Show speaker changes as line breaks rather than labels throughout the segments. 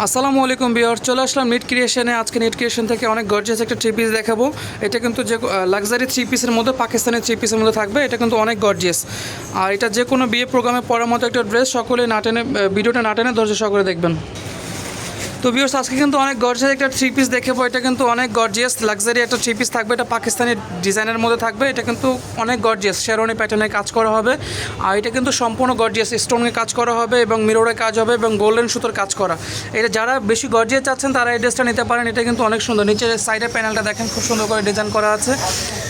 আসসালামু আলাইকুম বিয়ার চলে আসলাম নিট ক্রিয়েশনে আজকে নিট ক্রিয়েশন থেকে অনেক গর্জিয়াস একটা থ্রি পিস দেখাবো। এটা কিন্তু যে লাক্সারি থ্রি পিসের মধ্যে পাকিস্তানের থ্রি পিসের মধ্যে থাকবে। এটা কিন্তু অনেক গর্জিয়াস আর এটা যে কোনো বিয়ে প্রোগ্রামে পড়ার মতো একটা ড্রেস সকলে নাটেনে ভিডিওটা নাটেনে ধৈর্য সকলে দেখবেন। তো বিয়ার্স আজকে কিন্তু অনেক গর্জিয়াস একটা থ্রি পিস দেখাবো এটা কিন্তু অনেক গর্জিয়াস লাক্সারি একটা থ্রি পিস থাকবে। এটা পাকিস্তানি ডিজাইনের মধ্যে থাকবে। এটা কিন্তু অনেক গর্জিয়াস শেরোনি প্যাটার্নে কাজ করা হবে। আর এটা কিন্তু সম্পূর্ণ গর্জিয়াস স্টোনে কাজ করা হবে এবং মিররে কাজ হবে এবং গোল্ডেন সুতোর কাজ করা। এটা যারা বেশি গর্জিয়াস চাচ্ছেন, তারা এই ড্রেসটা নিতে পারেন। এটা কিন্তু অনেক সুন্দর। নিচের সাইডের প্যানেলটা দেখেন, খুব সুন্দর করে ডিজাইন করা আছে।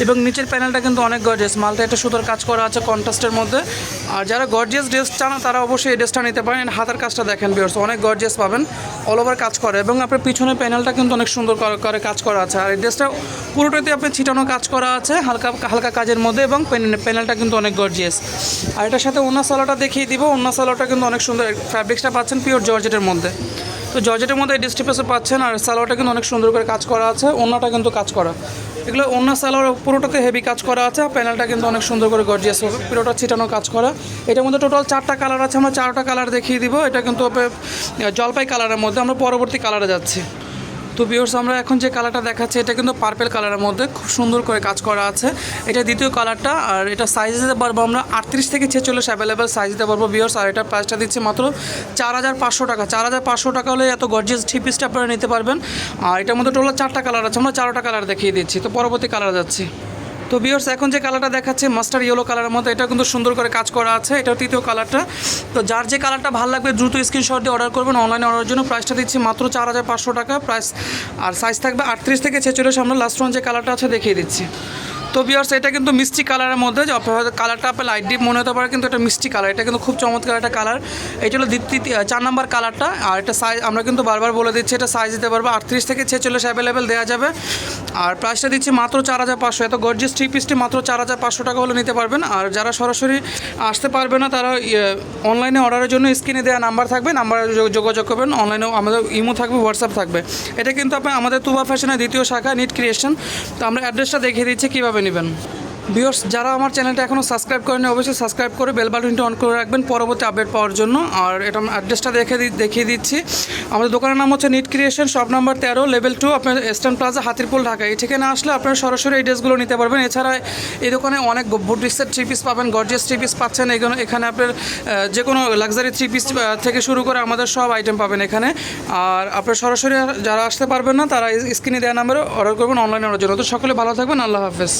এবং নিচের প্যানেলটা কিন্তু অনেক গর্জিয়াস মালটা একটা সুতোর কাজ করা আছে কন্ট্রাস্টের মধ্যে। আর যারা গর্জিয়াস ড্রেস চান, তারা অবশ্যই এই ড্রেসটা নিতে পারেন। হাতের কাজটা দেখেন বিয়ার্স অনেক গর্জিয়াস পাবেন। অল ওভার কাজ করে এবং আপনার পিছনের প্যানেলটা কিন্তু অনেক সুন্দর করে- কাজ করা আছে। আর এই ড্রেসটা পুরোটাতে আপনি ছিটানো কাজ করা আছে, হালকা হালকা কাজের মধ্যে এবং প্যানেলটা কিন্তু অনেক গর্জিয়াস আর এটার সাথে ওনার সালোটা দেখিয়ে দিব। অন্য সালোটা কিন্তু অনেক সুন্দর। ফ্যাব্রিক্সটা পাচ্ছেন পিওর জর্জেটের মধ্যে। তো জর্জেটের মধ্যে ডিস্ট্রিপেসে পাচ্ছেন আর সালোয়ারটা কিন্তু অনেক সুন্দর করে কাজ করা আছে ওনাটা কিন্তু কাজ করা। এগুলো অন্য সালোয়ার পুরোটাতে হেভি কাজ করা আছে, আর প্যানেলটা কিন্তু অনেক সুন্দর করে গর্জিয়াস হবে, পুরোটা ছিটানো কাজ করা। এটার মধ্যে টোটাল চারটা কালার আছে, আমরা চারটা কালার দেখিয়ে দিব, এটা কিন্তু জলপাই কালারের মধ্যে, আমরা পরবর্তী কালারে যাচ্ছি। তো বিহর্স আমরা এখন যে কালারটা দেখাচ্ছি, এটা কিন্তু পার্পেল কালারের মধ্যে খুব সুন্দর করে কাজ করা আছে। এটা দ্বিতীয় কালারটা আর এটা সাইজ দিতে পারব আমরা আটত্রিশ থেকে ছেচল্লিশ অ্যাভেলেবেল সাইজ দিতে পারব বিহর্স আর এটার প্রাইসটা দিচ্ছি মাত্র চার হাজার পাঁচশো টাকা। চার হাজার পাঁচশো টাকা হলে এত গর্জিয়াস থ্রি পিসটা আপনারা নিতে পারবেন। আর এটার মধ্যে টোটাল চারটা কালার আছে, আমরা চারোটা কালার দেখিয়ে দিচ্ছি। তো পরবর্তী কালার যাচ্ছি। তো বিয়ার্স এখন যে কালারটা দেখাচ্ছে মাস্টার ইয়েলো কালারের মতো, এটা কিন্তু সুন্দর করে কাজ করা আছে এটা তৃতীয় কালারটা তো যার যে কালারটা ভালো লাগবে, দ্রুত স্ক্রিনশট দিয়ে অর্ডার করবেন। অনলাইনে অর্ডারের জন্য প্রাইসটা দিচ্ছি মাত্র চার হাজার পাঁচশো টাকা। প্রাইস আর সাইজ থাকবে আটত্রিশ থেকে ছেচল্লিশ আমরা লাস্ট ওয়ান যে কালারটা আছে, দেখিয়ে দিচ্ছি। তো বিয়ার্স এটা কিন্তু মিষ্টি কালারের মধ্যে কালারটা আপনার লাইট ডিপ মনে হতে পারে, কিন্তু এটা মিষ্টি কালার এটা কিন্তু খুব চমৎকার একটা কালার এটা হলো দ্বিতীয় চার নাম্বার কালারটা আর এটা সাইজ আমরা কিন্তু বারবার বলে দিচ্ছি, এটা সাইজ দিতে পারব। আটত্রিশ থেকে ছেচল্লিশ অ্যাভেলেবেল দেওয়া যাবে। আর প্রাইসটা দিচ্ছি মাত্র চার হাজার পাঁচশো। এত গর্জিয়াস থ্রি পিসটি মাত্র চার হাজার পাঁচশো টাকা হলে নিতে পারবেন। আর যারা সরাসরি আসতে পারবে না, তারা অনলাইনে অর্ডারের জন্য স্ক্রিনে দেওয়া নাম্বার থাকবে। নাম্বারে যোগাযোগ করবেন। অনলাইনেও আমাদের ইমো থাকবে হোয়াটসঅ্যাপ থাকবে। এটা কিন্তু আপনার আমাদের তুবা ফ্যাশনের দ্বিতীয় শাখা নিট ক্রিয়েশন তো আমরা অ্যাড্রেসটা দেখিয়ে দিচ্ছি কীভাবে নেবেন। ভিউয়ার্স, যারা আমার চ্যানেলটা এখনও সাবস্ক্রাইব করেনি অবশ্যই সাবস্ক্রাইব করে বেল বাটনটা অন করে রাখবেন পরবর্তী আপডেট পাওয়ার জন্য। আর এটা অ্যাড্রেসটা দেখে দেখিয়ে দিচ্ছি। আমাদের দোকানের নাম হচ্ছে নিট ক্রিয়েশন শপ নাম্বার তেরো লেভেল টু আপনার ইস্টার্ন প্লাজা হাতিরপুল, ঢাকা। এই ঠিকানা আসলে আপনারা সরাসরি এই ড্রেসগুলো নিতে পারবেন। এছাড়া এই দোকানে অনেক বুটিক্সের থ্রি পিস পাবেন গর্জিয়াস থ্রি পিস পাচ্ছেন। এখানে এখানে আপনার যে কোনো লাক্সারি থ্রি পিস থেকে শুরু করে আমাদের সব আইটেম পাবেন এখানে। আর আপনার সরাসরি যারা আসতে পারবেন না, তারা স্ক্রিনে দেওয়া নাম্বারে অর্ডার করবেন অনলাইনে অর্ডার জন্য তো সকলে ভালো থাকবেন, আল্লাহ হাফেজ।